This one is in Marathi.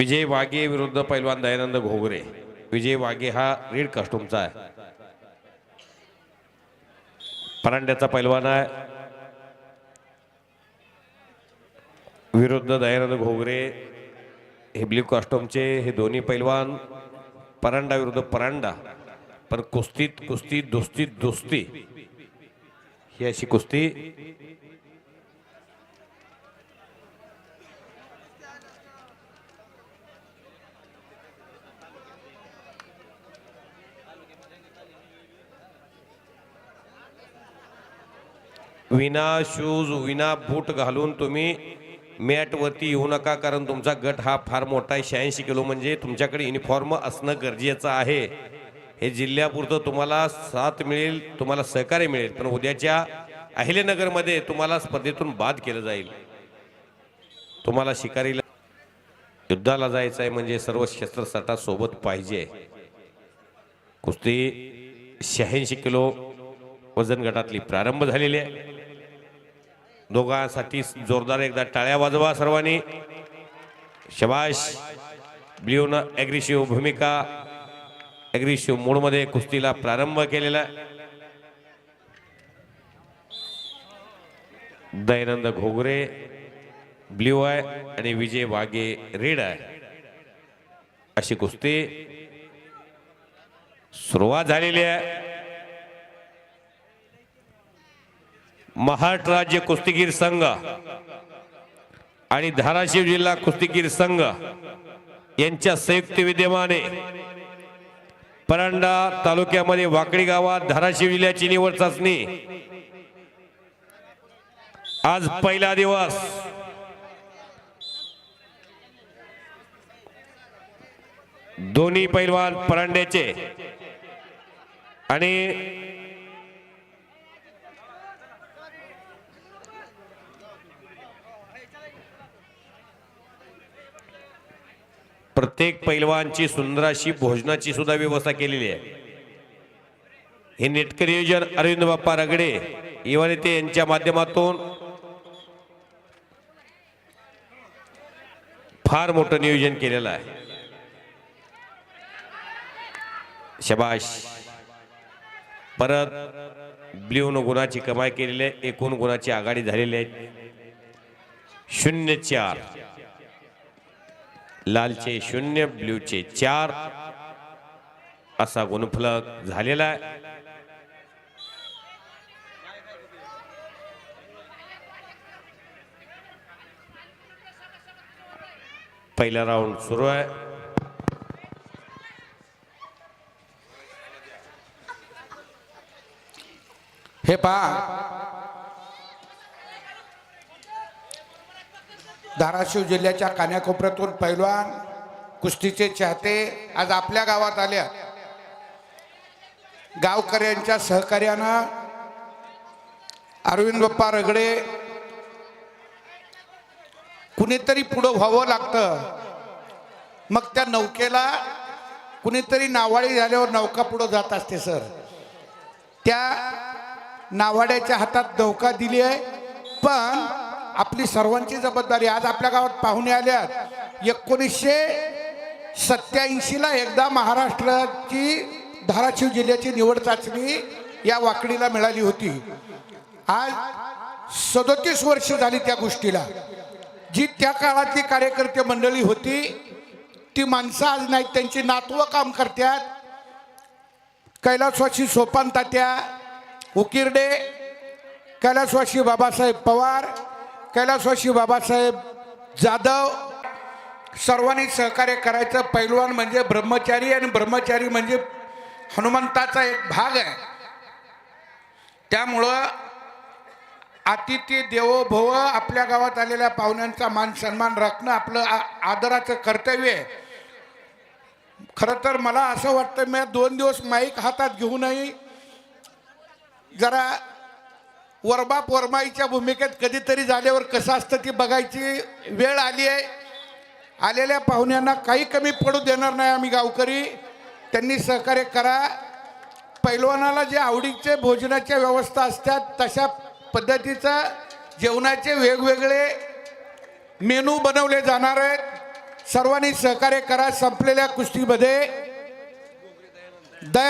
विजय वाघे विरुद्ध पैलवान दयानंद घोगरे. विजय वाघे हा रेड कॉस्ट्युमचा आहे. परांड्याचा पैलवान आहे. विरुद्ध दयानंद घोगरे हे ब्ल्यू कॉस्ट्युमचे हे दोन्ही पैलवान. परांडा विरुद्ध परांडा पण कुस्तीत कुस्ती दुस्ती दोस्ती. ही अशी कुस्ती विना शूज विना बूट घालून तुम्ही मॅटवरती येऊ नका कारण तुमचा गट हा फार मोठा आहे. शहाऐंशी किलो म्हणजे तुमच्याकडे युनिफॉर्म असणं गरजेचं आहे. हे जिल्ह्यापुरतं तुम्हाला साथ मिळेल तुम्हाला सहकार्य मिळेल पण उद्याच्या अहिलेनगरमध्ये तुम्हाला स्पर्धेतून बाद केलं जाईल. तुम्हाला शिकारीला युद्धाला जायचं आहे म्हणजे सर्व शस्त्रसाठा सोबत पाहिजे. कुस्ती शहाऐंशी किलो वजन गटातली प्रारंभ झालेली आहे. दोघांसाठी जोरदार एकदा टाळ्या वाजवा सर्वांनी. शबाश ब्ल्यून ॲग्रेसिव्ह भूमिका ॲग्रेसिव्ह मूडमध्ये कुस्तीला प्रारंभ केलेला. दयानंद घोगरे ब्ल्यू आहे आणि विजय वाघे रेड आहे अशी कुस्ती सुरुवात झालेली आहे. महाराष्ट्र राज्य कुस्तीगीर संघ आणि धाराशिव जिल्हा कुस्तीगीर संघ यांच्या संयुक्त विद्यमाने परांडा तालुक्यामध्ये वाकडी गावात धाराशिव जिल्ह्याची निवड चाचणी. आज पहिला दिवस. दोन्ही पैलवान परांड्याचे आणि प्रत्येक पैलवानची सुंदर अशी भोजनाची सुद्धा व्यवस्था केलेली आहे. हे नेटकर नियोजन अरविंद बाप्पा रगडे इवाने ते यांच्या माध्यमातून फार मोठं नियोजन केलेलं आहे. शबाश परत ब्ल्यून गुणाची कमाई केलेली आहे एकूण गुणाची आघाडी झालेली आहे. शून्य चार. लालचे शून्य ब्ल्यूचे चार. असा गुणफलक झालेला आहे. पहिला राऊंड सुरू आहे. हे पहा धाराशिव जिल्ह्याच्या कान्याकोपऱ्यातून पैलवान कुस्तीचे चाहते आज आपल्या गावात आल्या गावकऱ्यांच्या सहकार्यानं अरविंद बाप्पा रगडे कुणीतरी पुढं व्हावं लागतं. मग त्या नौकेला कुणीतरी नावाळी झाल्यावर नौका पुढं जात असते सर. त्या नावाड्याच्या हातात नौका दिली आहे पण आपली सर्वांची जबाबदारी आज आपल्या गावात पाहुणे आल्यात एकोणीसशे सत्याऐंशीला एकदा महाराष्ट्राची धाराशिव जिल्ह्याची निवड चाचणी या वाकडीला मिळाली होती. आज सदोतीस वर्ष झाली त्या गोष्टीला. जी त्या काळातली कार्यकर्ते मंडळी होती ती माणसं आज नाहीत त्यांची नातवं काम करतात कैलासवाशी सोपान तात्या उकिरडे कैलासवाशी बाबासाहेब पवार कैलासवासी बाबासाहेब जाधव सर्वांनी सहकार्य करायचं. पैलवान म्हणजे ब्रह्मचारी आणि ब्रह्मचारी म्हणजे हनुमंताचा एक भाग आहे. त्यामुळं अतिथी देवो भव आपल्या गावात आलेल्या पाहुण्यांचा मान सन्मान राखणं आपलं आ- आदराचं कर्तव्य आहे. खरं तर मला असं वाटतं मी दोन दिवस माईक हातात घेऊनही जरा वरबाप वरमाईच्या भूमिकेत कधीतरी झाल्यावर कसं असतं ती बघायची वेळ आली आहे. आलेल्या पाहुण्यांना काही कमी पडू देणार नाही आम्ही गावकरी. त्यांनी सहकार्य करा. पैलवानाला जे आवडीचे भोजनाच्या व्यवस्था असतात तशा पद्धतीचं जेवणाचे वेगवेगळे मेनू बनवले जाणार आहेत. सर्वांनी सहकार्य करा संपलेल्या कुस्तीमध्ये. दया